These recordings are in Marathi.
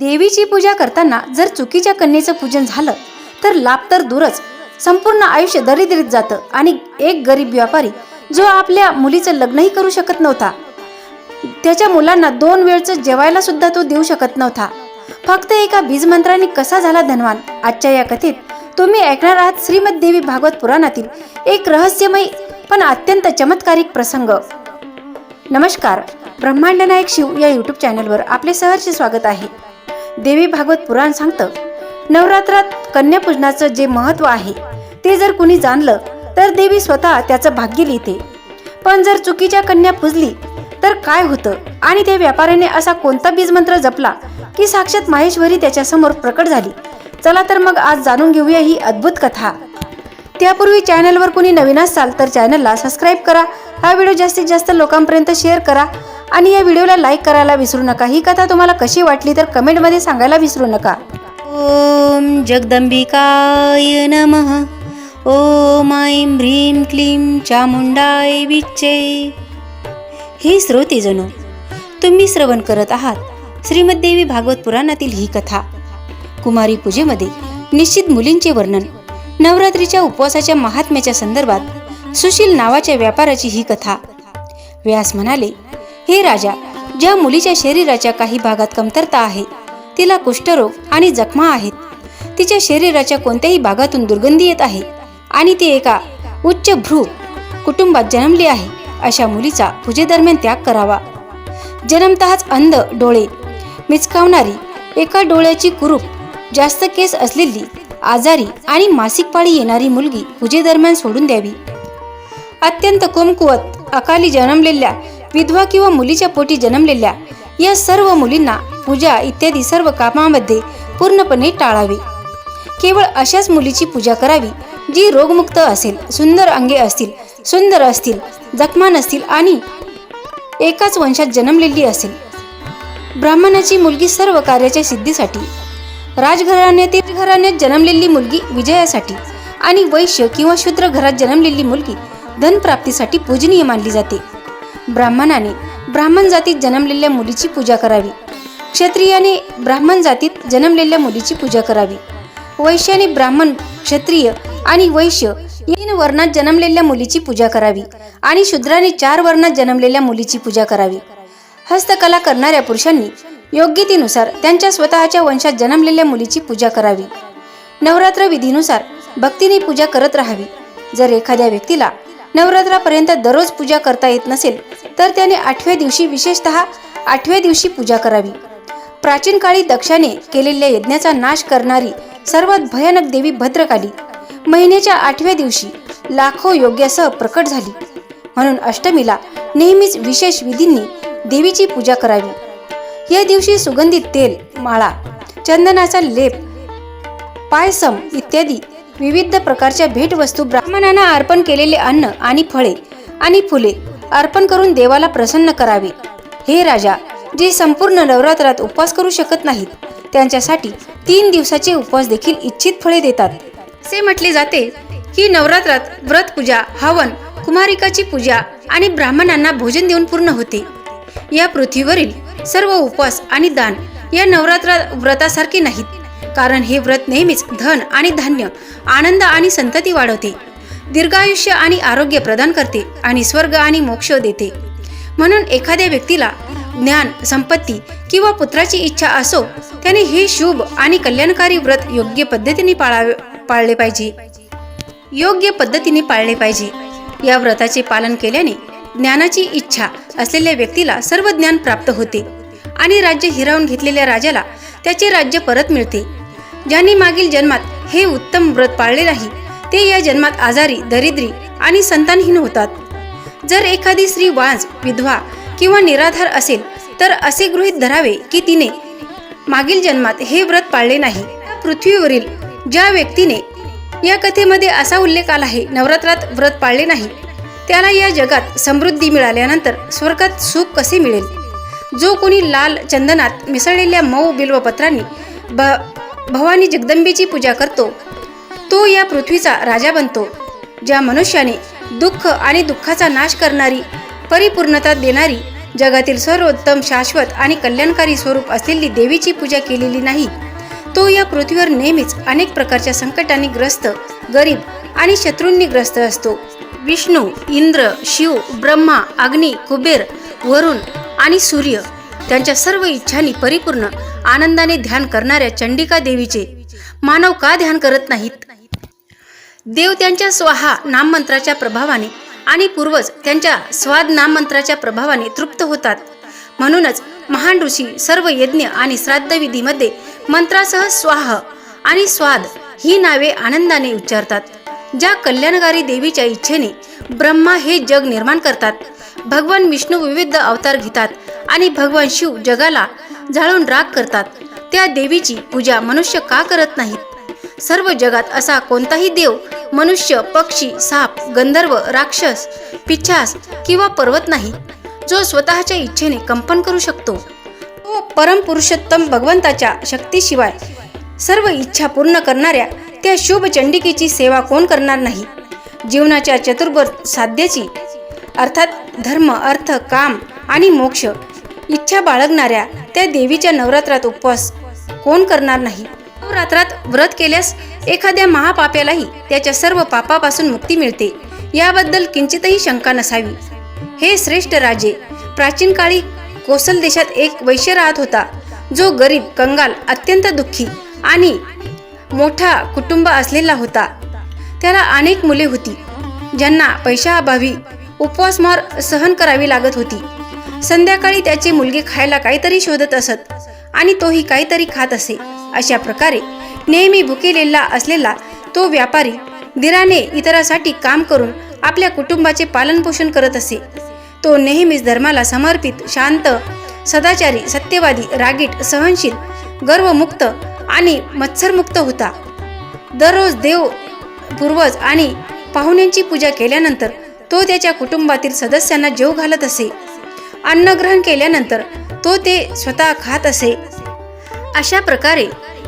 देवीची पूजा करताना जर चुकीच्या कन्येचं पूजन झालं तर लाभ तर दूरच. संपूर्ण आयुष्य दरिद्रीत जातं आणि एक गरीब व्यापारी जो आपल्या मुलीचं लग्नही करू शकत नव्हता. त्याच्या मुलांना दोन वेळचं जेवायला सुद्धा तो देऊ शकत नव्हता. फक्त एका बीजमंत्राने कसा झाला धनवान? आजच्या या कथेत तुम्ही ऐकणार आहात श्रीमद देवी भागवत पुराणातील एक रहस्यमय पण अत्यंत चमत्कारिक प्रसंग. नमस्कार. ब्रह्मांड नायक शिव या यूट्यूब चॅनलवर आपले सहर्ष स्वागत आहे. देवी भागवत पुराण सांगतं नवरात्रात कन्यापूजनाचं जे महत्त्व आहे ते जर कुणी जाणलं तर देवी स्वतः त्याचं भाग्य लिहिते. पण जर चुकीच्या कन्या पूजली तर काय होतं? आणि त्या व्यापाऱ्याने असा कोणता बीजमंत्र जपला की साक्षात माहेश्वरी त्याच्यासमोर प्रकट झाली? चला तर मग आज जाणून घेऊया ही अद्भुत कथा. त्यापूर्वी चॅनलवर कोणी नवीन असाल तर चॅनलला सबस्क्राईब करा. हा व्हिडिओ जास्तीत जास्त लोकांपर्यंत शेअर करा. आणि या व्हिडिओला लाईक करायला विसरू नका. ही कथा तुम्हाला कशी वाटली तर कमेंटमध्ये सांगायला विसरू नका. ओम जगदंबिकाय नमः. ओम ऐं ह्रीं क्लीं चामुंडाय विच्चे. हे जणू तुम्ही श्रवण करत आहात श्रीमद्देवी भागवत पुराणातील ही कथा. कुमारी पूजेमध्ये निश्चित मुलींचे वर्णन नवरात्रीच्या उपवासाच्या महात्म्याच्या संदर्भात सुशील नावाच्या व्यापाराची ही कथा. व्यास म्हणाले हे राजा ज्या मुलीच्या शरीराच्या काही भागात कमतरता आहे तिला कुष्ठरोग आणि जखमा आहेत. तिच्या शरीराच्या कोणत्याही भागातून दुर्गंधी येत आहे आणि ती एका उच्च भ्रू कुटुंबात जन्मली आहे अशा मुलीचा पूजेदरम्यान त्याग करावा. जन्मतःच अंध डोळे मिचकावणारी एका डोळ्याची कुरूप जास्त केस असलेली आजारी आणि मासिक पाळी येणारी मुलगी पूजेदरम्यान सोडून द्यावी. अत्यंत कुमकुवत अकाली जन्मलेल्या विधवा किंवा मुलीच्या पोटी जन्मलेल्या या सर्व मुलींना पूजा इत्यादी सर्व कामामध्ये पूर्णपणे टाळावे. केवळ अशाच मुलीची पूजा करावी जी रोगमुक्त असेल सुंदर अंगे असतील सुंदर असतील जखमा नसतील आणि एकाच वंशात जन्मलेली असेल. ब्राह्मणाची मुलगी सर्व कार्याच्या सिद्धीसाठी राजघराण्यातील घराण्यात जन्मलेली मुलगी विजयासाठी आणि वैश्य किंवा शूद्र घरात जन्मलेली मुलगी धनप्राप्तीसाठी पूजनीय मानली जाते. ब्राह्मणाने ब्राह्मण जातीत जन्मलेल्या मुलीची पूजा करावी. क्षत्रियाने ब्राह्मण जातीत जन्मलेल्या मुलीची पूजा करावी. वैश्याने ब्राह्मण क्षत्रिय आणि वैश्य तीन वर्णात जन्मलेल्या मुलीची पूजा करावी आणि शूद्राने चार वर्णात जन्मलेल्या मुलीची पूजा करावी. हस्तकला करणाऱ्या पुरुषांनी योग्यतेनुसार त्यांच्या स्वतःच्या वंशात जन्मलेल्या मुलीची पूजा करावी. नवरात्र विधीनुसार भक्तीने पूजा करत राहावी. जर एखाद्या व्यक्तीला नवरात्रापर्यंत दररोज पूजा करता येत नसेल तर त्याने आठव्या दिवशी विशेषतः आठव्या दिवशी पूजा करावी. प्राचीन काळी दक्षाने केलेल्या यज्ञाचा नाश करणारी सर्वात भयानक देवी भद्रकाली महिन्याच्या आठव्या दिवशी लाखो योग्यासह प्रकट झाली. म्हणून अष्टमीला नेहमीच विशेष विधींनी देवीची पूजा करावी. या दिवशी सुगंधित तेल माळा चंदनाचा लेप पायसम इत्यादी विविध प्रकारच्या भेटवस्तू ब्राह्मणांना अर्पण केलेले अन्न आणि फळे आणि फुले अर्पण करून देवाला प्रसन्न करावे. हे राजा जे संपूर्ण नवरात्रात उपवास करू शकत नाहीत त्यांच्यासाठी तीन दिवसाचे उपवास देखील इच्छित फळे देतात. असे म्हटले जाते की नवरात्रात व्रत पूजा हवन कुमारिकाची पूजा आणि ब्राह्मणांना भोजन देऊन पूर्ण होते. या पृथ्वीवरील सर्व उपवास आणि दान या नवरात्र व्रतासारखे नाहीत. कारण हे व्रत नेहमीच धन आणि धान्य आनंद आणि संतती वाढवते. दीर्घायुष्य आणि आरोग्य प्रदान करते आणि स्वर्ग आणि मोक्ष देते. म्हणून एखाद्या व्यक्तीला ज्ञान संपत्ती किंवा पुत्राची इच्छा असो त्याने हे शुभ आणि कल्याणकारी व्रत योग्य पद्धतीने पाळावे पाळले पाहिजे. योग्य पद्धतीने पाळले पाहिजे. या व्रताचे पालन केल्याने ज्ञानाची इच्छा असलेल्या व्यक्तीला सर्व ज्ञान प्राप्त होते आणि राज्य हिरावून घेतलेल्या राजाला त्याचे राज्य परत मिळते. ज्यांनी मागील जन्मात हे उत्तम व्रत पाळले नाही ते या जन्मात आजारी दरिद्री आणि संतानहीन होतात. जर एखादी स्त्री वांज विधवा किंवा निराधार असेल तर असे गृहीत धरावे की तिने मागील जन्मात हे व्रत पाळले नाही. पृथ्वीवरील ज्या व्यक्तीने या कथेमध्ये असा उल्लेख आला आहे नवरात्रात व्रत पाळले नाही त्याला या जगात समृद्धी मिळाल्यानंतर स्वर्गात सुख कसे मिळेल? जो कोणी लाल चंदनात मिसळलेल्या मऊ बिल्वपत्रांनी ब भवानी जगदंबेची पूजा करतो. तो या पृथ्वीचा राजा बनतो ज्या मनुष्याने दुःख आणि दुःखाचा नाश करणारी परिपूर्णता देणारी जगातील सर्वोत्तम शाश्वत आणि कल्याणकारी स्वरूप असलेली देवीची पूजा केलेली नाही. तो या पृथ्वीवर नेहमीच अनेक प्रकारच्या संकटांनी ग्रस्त गरीब आणि शत्रूंनी ग्रस्त असतो. विष्णू इंद्र शिव ब्रह्मा अग्नी कुबेर वरुण आणि सूर्य त्यांच्या सर्व इच्छांनी परिपूर्ण आनंदाने ध्यान करणाऱ्या चंडिका देवीचे. मानव का ध्यान करत नाहीत? देव त्यांच्या स्वाहा नाममंत्राच्या प्रभावाने आणि पूर्वज त्यांच्या स्वाद नाममंत्राच्या प्रभावाने तृप्त होतात. म्हणूनच महान ऋषी सर्व यज्ञ आणि श्राद्धविधीमध्ये मंत्रासह स्वाह आणि स्वाद ही नावे आनंदाने उच्चारतात. ज्या कल्याणकारी देवीच्या इच्छेने ब्रह्मा हे जग निर्माण करतात भगवान विष्णू विविध अवतार घेतात आणि भगवान शिव जगाला जाळून राग करतात. त्या देवीची पूजा मनुष्य का करत नाहीत? सर्व जगात असा कोणताही देव मनुष्य पक्षी साप गंधर्व राक्षस पिच्छास किंवा पर्वत नाही जो स्वतःच्या इच्छेने कंपन करू शकतो. तो परमपुरुषोत्तम भगवंताच्या शक्तीशिवाय सर्व इच्छा पूर्ण करणाऱ्या त्या शुभ चंडिकेची सेवा कोण करणार नाही? जीवनाच्या चतुर्भुज साध्याची अर्थात धर्म अर्थ काम आणि मोक्ष इच्छा बाळगणाऱ्या त्या देवीच्या नवरात्रात उपवास. कोण करणार नाही? नवरात्रात व्रत केल्यास एखाद्या महापाप्यालाही त्याच्या सर्व पापापासून मुक्ती मिळते. याबद्दल किंचितही शंका नसावी. हे श्रेष्ठ राजे प्राचीन काळी कोसल देशात एक वैश्य राहत होता. जो गरीब कंगाल अत्यंत दुःखी आणि मोठा कुटुंब असलेला होता. त्याला अनेक मुले होती ज्यांना पैशाअभावी उपवासमार सहन करावी लागत होती. संध्याकाळी त्याची मुलगी खायला काहीतरी शोधत असत आणि तोही काहीतरी खात असे. अशा प्रकारे नेहमी भुकेलेला असलेला तो व्यापारी दिराने इतरासाठी काम करून आपल्या कुटुंबाचे पालनपोषण करत असे. तो नेहमीच धर्माला समर्पित शांत सदाचारी सत्यवादी रागीट सहनशील गर्वमुक्त आणि मत्सरमुक्त होता. दररोज देव पूर्वज आणि पाहुण्यांची पूजा केल्यानंतर तो त्याच्या कुटुंबातील सदस्यांना जेव घालत असे. अन्न ग्रहण केल्यानंतर तो ते स्वतः खात असे. अशा प्रकारे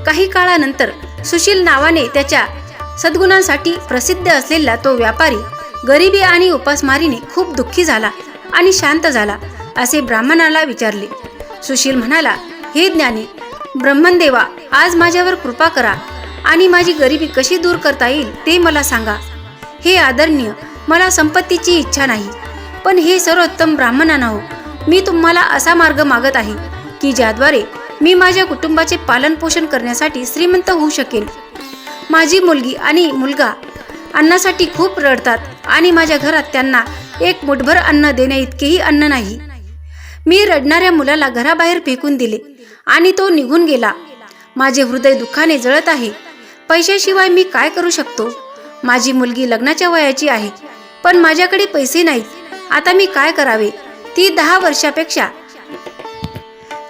काही काळानंतर सुशील नावाने त्याच्या सद्गुणांसाठी प्रसिद्ध असलेला तो व्यापारी गरिबी आणि उपासमारीने खूप दुःखी झाला आणि शांत झाला असे ब्राह्मणाला विचारले. सुशील म्हणाला हे ज्ञानी ब्रह्मनदेवा आज माझ्यावर कृपा करा आणि माझी गरिबी कशी दूर करता येईल ते मला सांगा. हे आदरणीय मला संपत्तीची इच्छा नाही पण हे सर्वोत्तम ब्राह्मणांना हो. मी तुम्हाला असा मार्ग मागत आहे की ज्याद्वारे मी माझ्या कुटुंबाचे पालनपोषण करण्यासाठी श्रीमंत होऊ शकेल माझी मुलगी आणि मुलगा अन्नासाठी खूप रडतात आणि माझ्या घरात त्यांना एक मुठभर अन्न देण्या इतकेही अन्न नाही. मी रडणाऱ्या मुलाला घराबाहेर फेकून दिले आणि तो निघून गेला. माझे हृदय दुःखाने जळत आहे. पैशाशिवाय मी काय करू शकतो? माझी मुलगी लग्नाच्या वयाची आहे पण माझ्याकडे पैसे नाहीत. आता मी काय करावे? ती दहा वर्षापेक्षा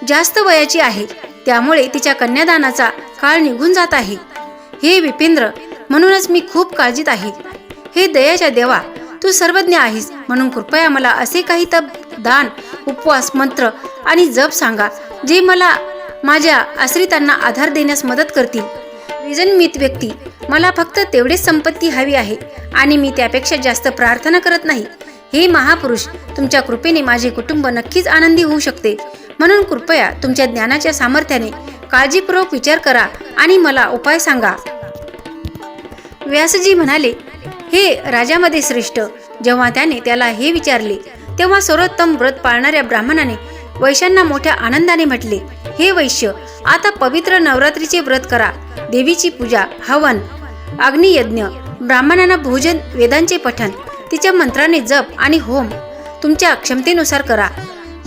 जास्त वयाची आहे. त्यामुळे तिच्या कन्यादानाचा काळ निघून जात आहे. हे विपेंद्र म्हणूनच मी खूप काळजीत आहे. हे दयाच्या देवा तू सर्वज्ञ आहेस म्हणून कृपया मला असे काही तप दान उपवास मंत्र आणि जप सांगा जे मला माझ्या आश्रितांना आधार देण्यास मदत करतील. विजनमित व्यक्ती मला फक्त तेवढीच संपत्ती हवी आहे आणि मी त्यापेक्षा जास्त प्रार्थना करत नाही. हे महापुरुष तुमच्या कृपेने माझे कुटुंब नक्कीच आनंदी होऊ शकते. म्हणून कृपया तुमच्या ज्ञानाच्या सामर्थ्याने काळजीपूर्वक विचार करा आणि मला उपाय सांगा. व्यासजी म्हणाले हे राजामध्ये श्रेष्ठ. जेव्हा त्याने त्याला हे विचारले तेव्हा सर्वोत्तम व्रत पाळणाऱ्या ब्राह्मणाने वैश्यांना मोठ्या आनंदाने म्हटले हे वैश्य आता पवित्र नवरात्रीचे व्रत करा. देवीची पूजा हवन अग्नियज्ञ ब्राह्मणांना भोजन वेदांचे पठण तिच्या मंत्राने जप आणि होम तुमच्या क्षमतेनुसार करा.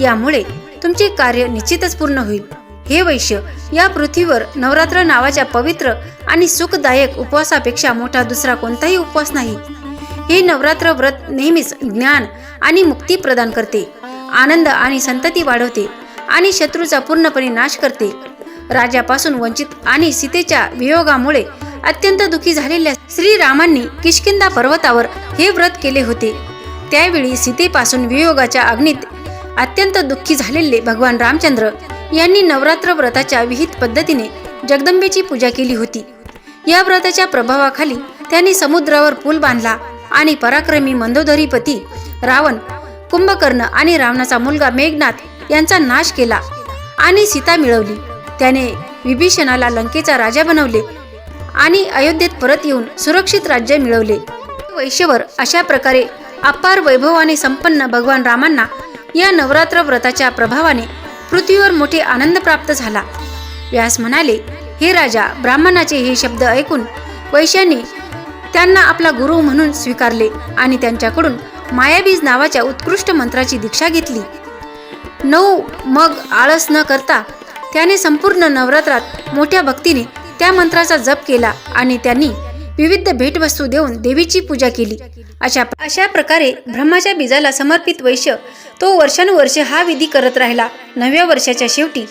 यामुळे तुमचे कार्य निश्चितच पूर्ण होईल. हे वैश्य या पृथ्वीवर नवरात्र नावाच्या पवित्र आणि सुखदायक उपवासापेक्षा मोठा दुसरा कोणताही उपवास नाही. हे नवरात्र व्रत नेहमीच ज्ञान आणि मुक्ती प्रदान करते. आनंद आणि संतती वाढवते आणि शत्रूचा पूर्णपणे नाश करते. राजापासून वंचित आणि सीतेच्या वियोगामुळे अत्यंत दुखी झालेल्या श्रीरामांनी किशकिंदा पर्वतावर हे व्रत केले होते. त्यावेळी सीतेपासून वियोगाच्या अग्नीत अत्यंत दुःखी झालेले भगवान रामचंद्र यांनी नवरात्र व्रताच्या विहित पद्धतीने जगदंबेची पूजा केली होती. या व्रताच्या प्रभावाखाली त्यांनी समुद्रावर पूल बांधला आणि पराक्रमी मंदोदरीपती रावण कुंभकर्ण आणि रावणाचा मुलगा मेघनाथ यांचा नाश केला आणि सीता मिळवली. त्याने विभीषणाला लंकेचा राजा बनवले आणि अयोध्येत परत येऊन सुरक्षित राज्य मिळवले. वैश्यवर अशा प्रकारे अपार वैभवाने संपन्न भगवान रामांना या नवरात्र व्रताच्या प्रभावाने पृथ्वीवर मोठे आनंद प्राप्त झाला. व्यास म्हणाले हे राजा ब्राह्मणाचे हे शब्द ऐकून वैश्यांनी त्यांना आपला गुरु म्हणून स्वीकारले आणि त्यांच्याकडून मायाबीज नावाच्या उत्कृष्ट मंत्राची दीक्षा घेतली. नऊ मग आळस न करता त्याने संपूर्ण नवरात्रात मोठ्या भक्तीने त्या मंत्राचा जप केला आणि त्यांनी विविध भेटवस्तू देऊन देवीची पूजा केली. अशा अशा प्रकारे ब्रह्माच्या बीजाला समर्पित वैश्य तो वर्षानुवर्ष हा विधी करत राहिला. नवव्या वर्षाच्या शेवटी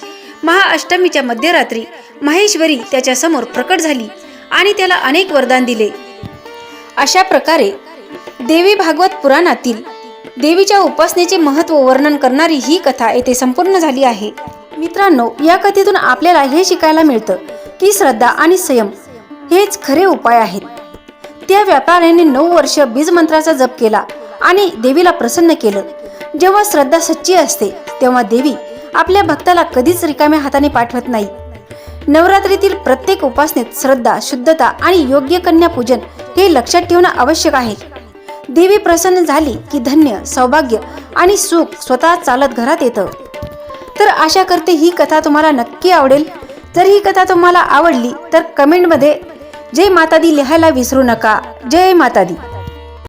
महाअष्टमीच्या मध्यरात्री माहेश्वरी त्याच्यासमोर प्रकट झाली आणि त्याला अनेक वरदान दिले. अशा प्रकारे देवी भागवत पुराणातील देवीच्या उपासनेचे महत्त्व वर्णन करणारी ही कथा येथे संपूर्ण झाली आहे. मित्रांनो या कथेतून आपल्याला हे शिकायला मिळतं की श्रद्धा आणि संयम हेच खरे उपाय आहेत. त्या व्यापाऱ्याने नऊ वर्ष बीज मंत्राचा जप केला आणि देवीला प्रसन्न केलं. जेव्हा श्रद्धा सच्ची असते तेव्हा देवी आपल्या भक्ताला कधीच रिकाम्या हाताने पाठवत नाही. नवरात्रीतील प्रत्येक उपासनेत श्रद्धा शुद्धता आणि योग्य कन्या पूजन हे लक्षात ठेवणं आवश्यक आहे. देवी प्रसन्न झाली की धन्य सौभाग्य आणि सुख स्वतः चालत घरात येतं. तर आशा करते ही कथा तुम्हाला नक्की आवडेल. जर ही कथा तुम्हाला आवडली तर कमेंटमध्ये जय माता दी लिहायला विसरू नका. जय माता दी